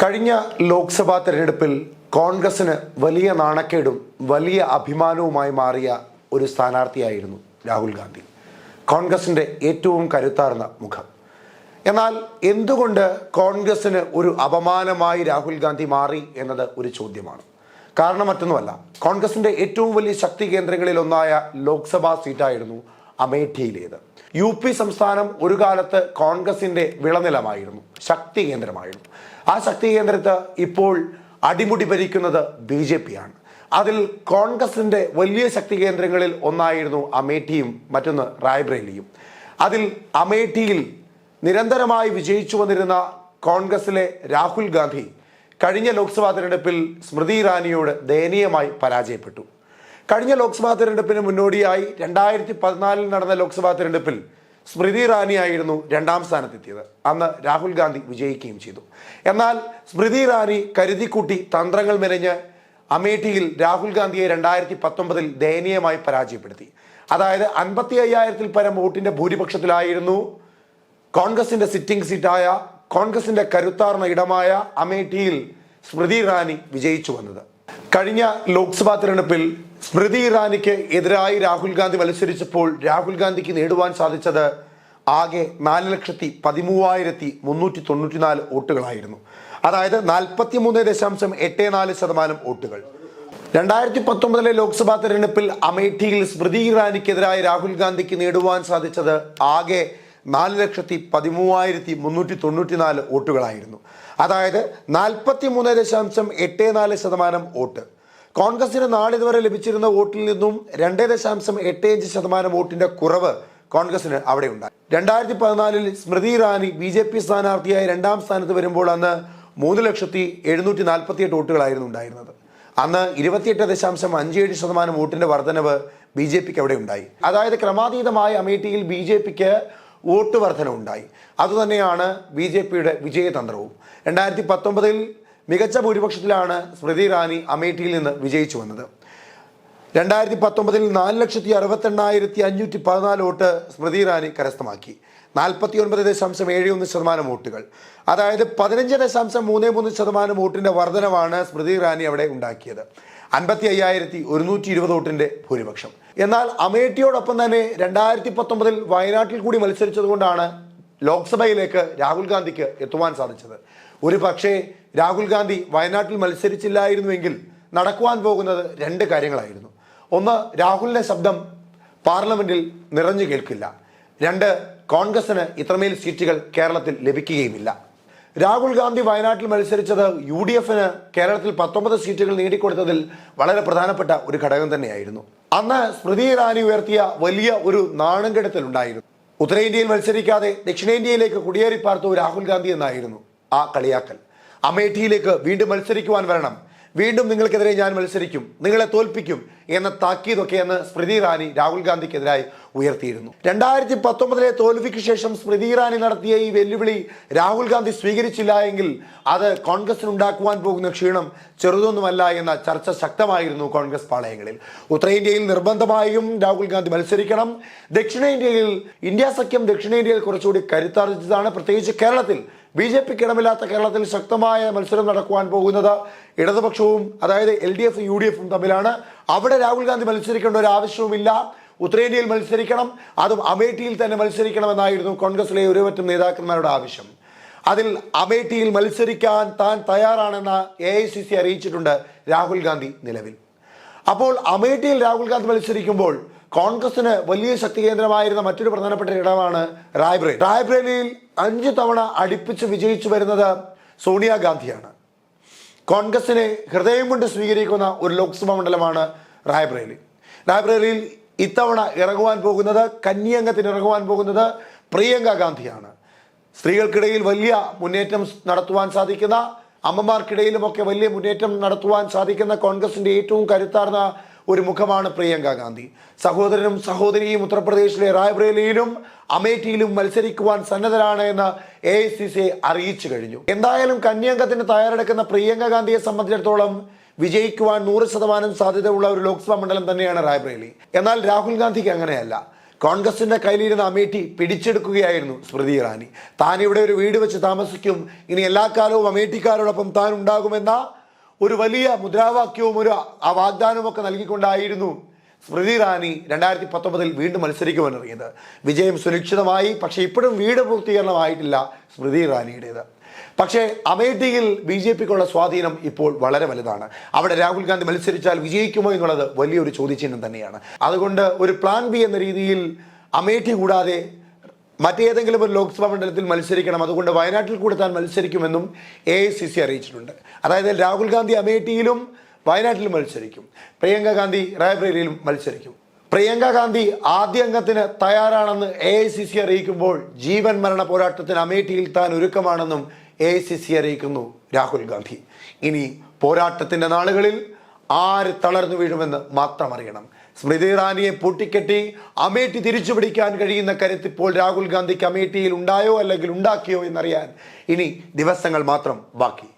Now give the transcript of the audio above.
കഴിഞ്ഞ ലോക്സഭാ തെരഞ്ഞെടുപ്പിൽ കോൺഗ്രസിന് വലിയ നാണക്കേടും വലിയ അഭിമാനവുമായി മാറിയ ഒരു സ്ഥാനാർത്ഥിയായിരുന്നു രാഹുൽ ഗാന്ധി. കോൺഗ്രസിന്റെ ഏറ്റവും കരുത്താർന്ന മുഖം. എന്നാൽ എന്തുകൊണ്ട് കോൺഗ്രസിന് ഒരു അപമാനമായി രാഹുൽ ഗാന്ധി മാറി എന്നത് ഒരു ചോദ്യമാണ്. കാരണം മറ്റൊന്നുമല്ല കോൺഗ്രസിന്റെ ഏറ്റവും വലിയ ശക്തി കേന്ദ്രങ്ങളിൽ ഒന്നായ ലോക്സഭാ സീറ്റായിരുന്നു അമേഠിയിലേത്. യു പി സംസ്ഥാനം ഒരു കാലത്ത് കോൺഗ്രസിന്റെ വിളനിലമായിരുന്നു ശക്തി കേന്ദ്രമായിരുന്നു. ആ ശക്തി കേന്ദ്രത്ത് ഇപ്പോൾ അടിമുടി ഭരിക്കുന്നത് ബി ജെ പി ആണ് അതിൽ കോൺഗ്രസിന്റെ വലിയ ശക്തി കേന്ദ്രങ്ങളിൽ ഒന്നായിരുന്നു അമേഠിയും മറ്റൊന്ന് റായ്ബ്രേലിയും അതിൽ അമേഠിയിൽ നിരന്തരമായി വിജയിച്ചു വന്നിരുന്ന കോൺഗ്രസിലെ രാഹുൽ ഗാന്ധി കഴിഞ്ഞ ലോക്സഭാ തെരഞ്ഞെടുപ്പിൽ സ്മൃതി ഇറാനിയോട് ദയനീയമായി പരാജയപ്പെട്ടു. കഴിഞ്ഞ ലോക്സഭാ തെരഞ്ഞെടുപ്പിന് മുന്നോടിയായി രണ്ടായിരത്തി പതിനാലിൽ നടന്ന ലോക്സഭാ തെരഞ്ഞെടുപ്പിൽ സ്മൃതി ഇറാനിയായിരുന്നു രണ്ടാം സ്ഥാനത്തെത്തിയത്. അന്ന് രാഹുൽ ഗാന്ധി വിജയിക്കുകയും ചെയ്തു. എന്നാൽ സ്മൃതി ഇറാനി കരുതിക്കൂട്ടി തന്ത്രങ്ങൾ മെനഞ്ഞ് അമേഠിയിൽ രാഹുൽ ഗാന്ധിയെ രണ്ടായിരത്തി പത്തൊമ്പതിൽ ദയനീയമായി പരാജയപ്പെടുത്തി. അതായത് അൻപത്തി അയ്യായിരത്തിൽ പരം വോട്ടിന്റെ ഭൂരിപക്ഷത്തിലായിരുന്നു കോൺഗ്രസിന്റെ സിറ്റിംഗ് സീറ്റായ കോൺഗ്രസിന്റെ കരുത്താർന്ന ഇടമായ അമേഠിയിൽ സ്മൃതി ഇറാനി വിജയിച്ചു വന്നത്. കഴിഞ്ഞ ലോക്സഭാ തെരഞ്ഞെടുപ്പിൽ സ്മൃതി ഇറാനിക്ക് എതിരായി രാഹുൽ ഗാന്ധി മത്സരിച്ചപ്പോൾ രാഹുൽ ഗാന്ധിക്ക് നേടുവാൻ സാധിച്ചത് ആകെ നാല് ലക്ഷത്തി പതിമൂവായിരത്തി മുന്നൂറ്റി തൊണ്ണൂറ്റിനാല് വോട്ടുകളായിരുന്നു. അതായത് നാൽപ്പത്തി മൂന്ന് ദശാംശം എട്ട് നാല് ശതമാനം വോട്ടുകൾ. രണ്ടായിരത്തി പത്തൊമ്പതിലെ ലോക്സഭാ തെരഞ്ഞെടുപ്പിൽ അമേഠിയിൽ സ്മൃതി ഇറാനിക്കെതിരായി രാഹുൽ ഗാന്ധിക്ക് നേടുവാൻ സാധിച്ചത് ആകെ നാല് ലക്ഷത്തി പതിമൂവായിരത്തി മുന്നൂറ്റി തൊണ്ണൂറ്റിനാല് വോട്ടുകളായിരുന്നു. അതായത് നാൽപ്പത്തി മൂന്ന് ദശാംശം എട്ട് നാല് ശതമാനം വോട്ട്. കോൺഗ്രസിന് നാളിതുവരെ ലഭിച്ചിരുന്ന വോട്ടിൽ നിന്നും രണ്ടേ ദശാംശം എട്ട് അഞ്ച് ശതമാനം വോട്ടിന്റെ കുറവ് കോൺഗ്രസിന് അവിടെ ഉണ്ടായി. രണ്ടായിരത്തി പതിനാലിൽ Smriti Irani B J P സ്ഥാനാർത്ഥിയായി രണ്ടാം സ്ഥാനത്ത് വരുമ്പോൾ അന്ന് മൂന്ന് ലക്ഷത്തി എഴുന്നൂറ്റി നാൽപ്പത്തി എട്ട് വോട്ടുകളായിരുന്നു ഉണ്ടായിരുന്നത്. അന്ന് ഇരുപത്തിയെട്ട് ദശാംശം അഞ്ച് ഏഴ് ശതമാനം വോട്ടിന്റെ വർധനവ് ബി ജെ പിക്ക് അവിടെ ഉണ്ടായി. അതായത് ക്രമാതീതമായ അമേഠിയിൽ ബി ജെ പിക്ക് വോട്ട് വർധന ഉണ്ടായി അതുതന്നെയാണ് ബി ജെ പിയുടെ വിജയതന്ത്രവും. രണ്ടായിരത്തി പത്തൊമ്പതിൽ മികച്ച ഭൂരിപക്ഷത്തിലാണ് സ്മൃതി ഇറാനി അമേഠിയിൽ നിന്ന് വിജയിച്ചു വന്നത്. രണ്ടായിരത്തി പത്തൊമ്പതിൽ നാല് ലക്ഷത്തി അറുപത്തെണ്ണായിരത്തി അഞ്ഞൂറ്റി പതിനാല് വോട്ട് സ്മൃതി ഇറാനി കരസ്ഥമാക്കി. നാൽപ്പത്തി ഒൻപത് ദശാംശം ഏഴ് ഒന്ന് ശതമാനം വോട്ടുകൾ. അതായത് പതിനഞ്ച് ദശാംശം മൂന്ന് മൂന്ന് ശതമാനം വോട്ടിന്റെ വർധനവാണ് സ്മൃതി ഇറാനി അവിടെ ഉണ്ടാക്കിയത്. അൻപത്തി അയ്യായിരത്തി ഒരുന്നൂറ്റി ഇരുപത് വോട്ടിന്റെ ഭൂരിപക്ഷം. എന്നാൽ അമേഠിയോടൊപ്പം തന്നെ രണ്ടായിരത്തി പത്തൊമ്പതിൽ വയനാട്ടിൽ കൂടി മത്സരിച്ചതുകൊണ്ടാണ് ലോക്സഭയിലേക്ക് രാഹുൽ ഗാന്ധിക്ക് എത്തുവാൻ സാധിച്ചത്. ഒരു പക്ഷേ രാഹുൽ ഗാന്ധി വയനാട്ടിൽ മത്സരിച്ചില്ലായിരുന്നുവെങ്കിൽ നടക്കുവാൻ പോകുന്നത് രണ്ട് കാര്യങ്ങളായിരുന്നു. ഒന്ന് രാഹുലിന്റെ ശബ്ദം പാർലമെന്റിൽ നിറഞ്ഞു കേൾക്കില്ല. രണ്ട് കോൺഗ്രസിന് ഇത്രമേൽ സീറ്റുകൾ കേരളത്തിൽ ലഭിക്കുകയുമില്ല. രാഹുൽ ഗാന്ധി വയനാട്ടിൽ മത്സരിച്ചത് യു ഡി എഫിന് കേരളത്തിൽ പത്തൊമ്പത് സീറ്റുകൾ നേടിക്കൊടുത്തതിൽ വളരെ പ്രധാനപ്പെട്ട ഒരു ഘടകം തന്നെയായിരുന്നു. അന്ന് സ്മൃതി ഇറാനി ഉയർത്തിയ വലിയ ഒരു നാണംകെടുത്തലുണ്ടായിരുന്നു ഉത്തരേന്ത്യയിൽ മത്സരിക്കാതെ ദക്ഷിണേന്ത്യയിലേക്ക് കുടിയേറി പാർത്തു രാഹുൽ ഗാന്ധി എന്നായിരുന്നു. ആ കളിയാക്കൽ. അമേഠിയിലേക്ക് വീണ്ടും മത്സരിക്കുവാൻ വരണം. വീണ്ടും നിങ്ങൾക്കെതിരെ ഞാൻ മത്സരിക്കും. നിങ്ങളെ തോൽപ്പിക്കും എന്ന താക്കീതൊക്കെ അന്ന് സ്മൃതി ഇറാനി രാഹുൽ ഗാന്ധിക്കെതിരായി ഉയർത്തിയിരുന്നു. രണ്ടായിരത്തി പത്തൊമ്പതിലെ തോൽവിക്ക് ശേഷം സ്മൃതി ഇറാനി നടത്തിയ ഈ വെല്ലുവിളി രാഹുൽ ഗാന്ധി സ്വീകരിച്ചില്ല എങ്കിൽ അത് കോൺഗ്രസിന് ഉണ്ടാക്കുവാൻ പോകുന്ന ക്ഷീണം ചെറുതൊന്നുമല്ല എന്ന ചർച്ച ശക്തമായിരുന്നു കോൺഗ്രസ് പാളയങ്ങളിൽ. ഉത്തരേന്ത്യയിൽ നിർബന്ധമായും രാഹുൽ ഗാന്ധി മത്സരിക്കണം. ദക്ഷിണേന്ത്യയിൽ ഇന്ത്യ സഖ്യം ദക്ഷിണേന്ത്യയിൽ കുറച്ചുകൂടി കരുത്താർജിച്ചതാണ്. പ്രത്യേകിച്ച് കേരളത്തിൽ ബി ജെ പിക്ക് ഇടമില്ലാത്ത കേരളത്തിൽ ശക്തമായ മത്സരം നടക്കുവാൻ പോകുന്നത് ഇടതുപക്ഷവും അതായത് എൽ ഡി എഫും യു ഡി എഫും തമ്മിലാണ്. അവിടെ രാഹുൽ ഗാന്ധി മത്സരിക്കേണ്ട ഒരു ആവശ്യവുമില്ല. ഉത്തരേന്ത്യയിൽ മത്സരിക്കണം. അതും അമേഠിയിൽ തന്നെ മത്സരിക്കണമെന്നായിരുന്നു കോൺഗ്രസിലെ ഒരുപറ്റം നേതാക്കന്മാരുടെ ആവശ്യം. അതിൽ അമേഠിയിൽ മത്സരിക്കാൻ താൻ തയ്യാറാണെന്ന് എ ഐ സി സി അറിയിച്ചിട്ടുണ്ട് രാഹുൽ ഗാന്ധി നിലവിൽ. അപ്പോൾ അമേഠിയിൽ രാഹുൽ ഗാന്ധി മത്സരിക്കുമ്പോൾ കോൺഗ്രസിന് വലിയ ശക്തി കേന്ദ്രമായിരുന്ന മറ്റൊരു പ്രധാനപ്പെട്ട ഇടമാണ് റായ്ബ്രേലി റായ്ബ്രേലിയിൽ അഞ്ചു തവണ അടുപ്പിച്ച് വിജയിച്ചു വരുന്നത് സോണിയാഗാന്ധിയാണ് കോൺഗ്രസിനെ ഹൃദയം കൊണ്ട് സ്വീകരിക്കുന്ന ഒരു ലോക്സഭാ മണ്ഡലമാണ് റായ്ബ്രേലി റായ്ബ്രേലിയിൽ ഇത്തവണ ഇറങ്ങുവാൻ പോകുന്നത് കന്നിയംഗത്തിന് ഇറങ്ങുവാൻ പോകുന്നത് പ്രിയങ്ക ഗാന്ധിയാണ്. സ്ത്രീകൾക്കിടയിൽ വലിയ മുന്നേറ്റം നടത്തുവാൻ സാധിക്കുന്ന അമ്മമാർക്കിടയിലുമൊക്കെ വലിയ മുന്നേറ്റം നടത്തുവാൻ സാധിക്കുന്ന കോൺഗ്രസിന്റെ ഏറ്റവും കരുത്താർന്ന ഒരു മുഖമാണ് പ്രിയങ്ക ഗാന്ധി. സഹോദരനും സഹോദരിയും ഉത്തർപ്രദേശിലെ റായ്ബ്രേലിയിലും അമേഠിയിലും മത്സരിക്കുവാൻ സന്നദ്ധരാണ് എന്ന് എ ഐ സി സി അറിയിച്ചു കഴിഞ്ഞു. എന്തായാലും കന്യാംഗത്തിന് തയ്യാറെടുക്കുന്ന പ്രിയങ്ക ഗാന്ധിയെ സംബന്ധിച്ചിടത്തോളം വിജയിക്കുവാൻ നൂറ് ശതമാനം സാധ്യതയുള്ള ഒരു ലോക്സഭാ മണ്ഡലം തന്നെയാണ് റായ്ബ്രേലി എന്നാൽ രാഹുൽ ഗാന്ധിക്ക് അങ്ങനെയല്ല. കോൺഗ്രസിന്റെ കയ്യിലിരുന്ന അമേഠി പിടിച്ചെടുക്കുകയായിരുന്നു സ്മൃതി ഇറാനി. താൻ ഇവിടെ ഒരു വീട് വെച്ച് താമസിക്കും. ഇനി എല്ലാ കാലവും അമേഠിക്കാരോടൊപ്പം താൻ ഉണ്ടാകുമെന്ന ഒരു വലിയ മുദ്രാവാക്യവും ഒരു ആ വാഗ്ദാനവും ഒക്കെ നൽകിക്കൊണ്ടായിരുന്നു സ്മൃതി ഇറാനി രണ്ടായിരത്തി പത്തൊമ്പതിൽ വീണ്ടും മത്സരിക്കുമെന്നറിയത് വിജയം സുരക്ഷിതമായി പക്ഷേ ഇപ്പോഴും വീട് പൂർത്തീകരണമായിട്ടില്ല സ്മൃതി ഇറാനിയുടേത്. പക്ഷേ അമേഠിയിൽ ബി ജെ പിക്കുള്ള സ്വാധീനം ഇപ്പോൾ വളരെ വലുതാണ്. അവിടെ രാഹുൽ ഗാന്ധി മത്സരിച്ചാൽ വിജയിക്കുമോ എന്നുള്ളത് വലിയൊരു ചോദ്യചിഹ്നം തന്നെയാണ്. അതുകൊണ്ട് ഒരു പ്ലാൻ ബി എന്ന രീതിയിൽ അമേഠി കൂടാതെ മറ്റേതെങ്കിലും ഒരു ലോക്സഭാ മണ്ഡലത്തിൽ മത്സരിക്കണം. അതുകൊണ്ട് വയനാട്ടിൽ കൂടെ താൻ മത്സരിക്കുമെന്നും എ ഐ സി സി അറിയിച്ചിട്ടുണ്ട്. അതായത് രാഹുൽ ഗാന്ധി അമേഠിയിലും വയനാട്ടിലും മത്സരിക്കും. പ്രിയങ്ക ഗാന്ധി റായ്ബറേലിയിലും മത്സരിക്കും. പ്രിയങ്ക ഗാന്ധി ആദ്യ അംഗത്തിന് തയ്യാറാണെന്ന് എ ഐ സി സി അറിയിക്കുമ്പോൾ ജീവൻ മരണ പോരാട്ടത്തിന് അമേഠിയിൽ താൻ ഒരുക്കമാണെന്നും എ ഐ സി സി അറിയിക്കുന്നു രാഹുൽ ഗാന്ധി. ഇനി പോരാട്ടത്തിന്റെ നാളുകളിൽ ആര് തളർന്നു വീഴുമെന്ന് മാത്രം അറിയണം. സ്മൃതി ഇറാനിയെ പൂട്ടിക്കെട്ടി അമേഠി തിരിച്ചു പിടിക്കാൻ കഴിയുന്ന കരുത്തിപ്പോൾ രാഹുൽ ഗാന്ധിക്ക് അമേഠിയിൽ ഉണ്ടായോ അല്ലെങ്കിൽ ഉണ്ടാക്കിയോ എന്നറിയാൻ ഇനി ദിവസങ്ങൾ മാത്രം ബാക്കി.